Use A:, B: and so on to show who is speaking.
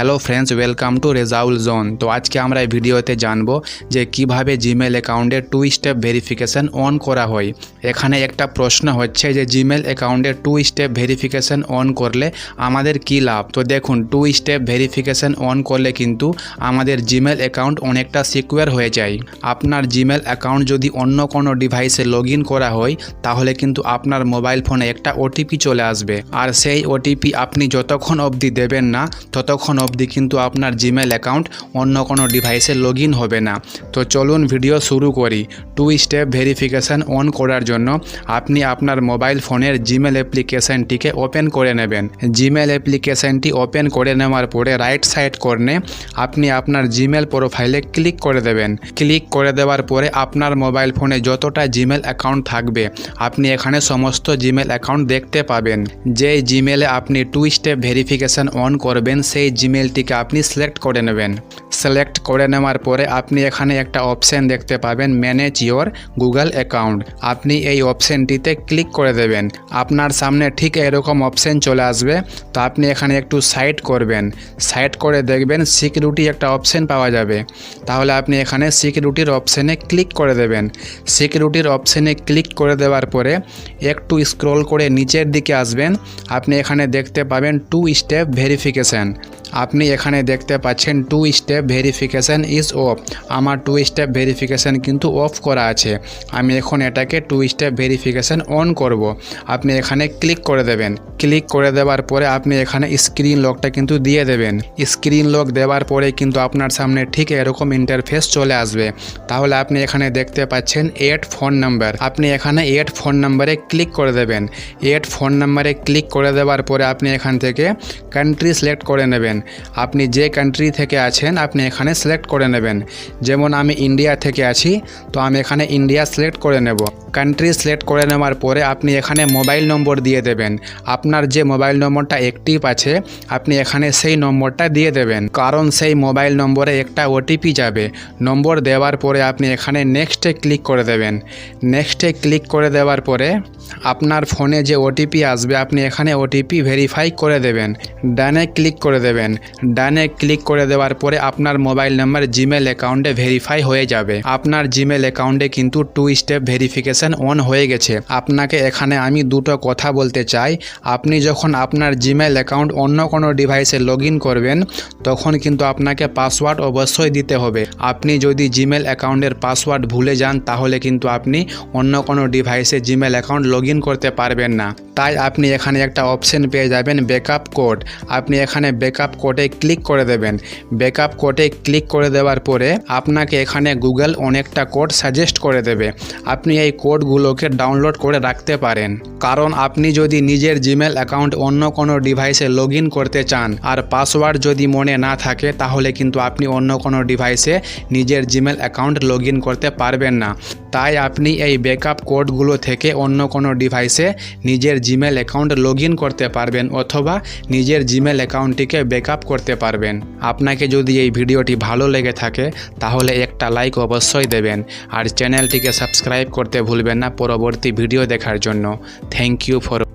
A: Hello friends welcome to Rezaul zone তো আজকে আমরা এই ভিডিওতে জানব যে কীভাবে জিমেল অ্যাকাউন্টে টু স্টেপ ভেরিফিকেশন অন করা হয়। এখানে একটা প্রশ্ন হচ্ছে যে জিমেল অ্যাকাউন্টে টু স্টেপ ভেরিফিকেশন অন করলে আমাদের কি লাভ? তো দেখুন টু স্টেপ ভেরিফিকেশন অন করলে কিন্তু আমাদের জিমেল অ্যাকাউন্ট অনেকটা সিকিউর হয়ে যায়। আপনার জিমেল অ্যাকাউন্ট যদি অন্য কোনো ডিভাইসে লগ করা হয়, তাহলে কিন্তু আপনার মোবাইল ফোনে একটা ওটিপি চলে আসবে। আর সেই ওটিপি আপনি যতক্ষণ অবধি দেবেন না, ততক্ষণ অবধি কিন্তু আপনার জিমেল অ্যাকাউন্ট অন্য কোনো ডিভাইসে লগ হবে না। তো চলুন ভিডিও শুরু করি। টু স্টেপ ভেরিফিকেশান অন করার জন্য আপনি আপনার মোবাইল ফোনের জিমেল অ্যাপ্লিকেশানটিকে ওপেন করে নেবেন। জিমেল অ্যাপ্লিকেশানটি ওপেন করে নেওয়ার পরে রাইট সাইড কর্নে আপনি আপনার জিমেল প্রোফাইলে ক্লিক করে দেবেন। ক্লিক করে দেওয়ার পরে আপনার মোবাইল ফোনে যতটা জিমেল অ্যাকাউন্ট থাকবে, আপনি এখানে সমস্ত জিমেল অ্যাকাউন্ট দেখতে পাবেন। যে জিমেলে আপনি টু স্টেপ ভেরিফিকেশান অন করবেন, সেই জিমেলটিকে আপনি সিলেক্ট করে নেবেন। সিলেক্ট করে নেওয়ার পরে আপনি এখানে একটা অপশান দেখতে পাবেন ম্যানেজ ইয়োর গুগল অ্যাকাউন্ট আপনি এই অপশানটিতে ক্লিক করে দেবেন। আপনার সামনে ঠিক এরকম অপশান চলে আসবে। তো আপনি এখানে একটু সাইড করবেন। সাইড করে দেখবেন সিকিউরিটি একটা অপশান পাওয়া যাবে। তাহলে আপনি এখানে সিকিউরিটির অপশানে ক্লিক করে দেবেন। সিকিউরিটির অপশানে ক্লিক করে দেওয়ার পরে একটু স্ক্রল করে নিচের দিকে আসবেন। আপনি এখানে দেখতে পাবেন টু স্টেপ ভেরিফিকেশান আপনি এখানে দেখতে পাচ্ছেন two step verification is off আমার টু স্টেপ ভেরিফিকেশান কিন্তু অফ করা আছে। আমি এখন এটাকে টু স্টেপ ভেরিফিকেশান অন করব। আপনি এখানে ক্লিক করে দেবেন। ক্লিক করে দেওয়ার পরে আপনি এখানে স্ক্রিন লকটা কিন্তু দিয়ে দেবেন। স্ক্রিন লক দেওয়ার পরে কিন্তু আপনার সামনে ঠিক এরকম ইন্টারফেস চলে আসবে। তাহলে আপনি এখানে দেখতে পাচ্ছেন এড ফোন নাম্বার আপনি এখানে এড ফোন নাম্বারে ক্লিক করে দেবেন। এড ফোন নাম্বারে ক্লিক করে দেওয়ার পরে আপনি এখান থেকে কান্ট্রি সিলেক্ট করে নেবেন। আপনি যে কান্ট্রি থেকে আছেন, আপনি এখানে সিলেক্ট করে নেবেন। যেমন আমি ইন্ডিয়া থেকে আছি, তো আমি এখানে ইন্ডিয়া সিলেক্ট করে নেব। কান্ট্রি সিলেক্ট করে নেওয়ার পরে আপনি এখানে মোবাইল নম্বর দিয়ে দেবেন। আপনার যে মোবাইল নম্বরটা অ্যাক্টিভ আছে, আপনি এখানে সেই নম্বরটা দিয়ে দেবেন। কারণ সেই মোবাইল নম্বরে একটা ওটিপি যাবে। নম্বর দেওয়ার পরে আপনি এখানে নেক্সটে ক্লিক করে দেবেন। নেক্সটে ক্লিক করে দেওয়ার পরে আপনার ফোনে যে ওটিপি আসবে, আপনি এখানে ওটিপি ভেরিফাই করে দেবেন। ডানে ক্লিক করে দেবেন। ডানে ক্লিক করে দেওয়ার পরে আপনার মোবাইল নাম্বার জিমেল অ্যাকাউন্টে ভেরিফাই হয়ে যাবে। আপনার জিমেল অ্যাকাউন্টে কিন্তু টু স্টেপ ভেরিফিকেশান অন হয়ে গেছে। আপনাকে এখানে আমি দুটো কথা বলতে চাই। আপনি যখন আপনার জিমেল অ্যাকাউন্ট অন্য কোনো ডিভাইসে লগ করবেন, তখন কিন্তু আপনাকে পাসওয়ার্ড অবশ্যই দিতে হবে। আপনি যদি জিমেল অ্যাকাউন্টের পাসওয়ার্ড ভুলে যান, তাহলে কিন্তু আপনি অন্য কোনো ডিভাইসে জিমেল অ্যাকাউন্ট লগ করতে পারবেন না। তাই আপনি এখানে একটা অপশন পেয়ে যাবেন ব্যাকআপ কোড। আপনি এখানে ব্যাকআপ কোডে ক্লিক করে দেবেন। ব্যাকআপ কোডে ক্লিক করে দেওয়ার পরে আপনাকে এখানে গুগল অনেকটা কোড সাজেস্ট করে দেবে। আপনি এই কোডগুলোকে ডাউনলোড করে রাখতে পারেন। কারণ আপনি যদি নিজের জিমেল অ্যাকাউন্ট অন্য কোনো ডিভাইসে লগ করতে চান আর পাসওয়ার্ড যদি মনে না থাকে, তাহলে কিন্তু আপনি অন্য কোনো ডিভাইসে নিজের জিমেল অ্যাকাউন্ট লগ করতে পারবেন না। তাই আপনি এই ব্যাকআপ কোডগুলো থেকে অন্য কোনো ডিভাইসে নিজের জিমেল অ্যাকাউন্ট লগ করতে পারবেন অথবা নিজের জিমেল অ্যাকাউন্টটিকে ব্যাকআপ করতে পারবেন। আপনাকে যদি এই ভিডিওটি ভালো লেগে থাকে, তাহলে একটা লাইক অবশ্যই দেবেন। আর চ্যানেলটিকে সাবস্ক্রাইব করতে ভুলবেন না পরবর্তী ভিডিও দেখার জন্য। Thank you for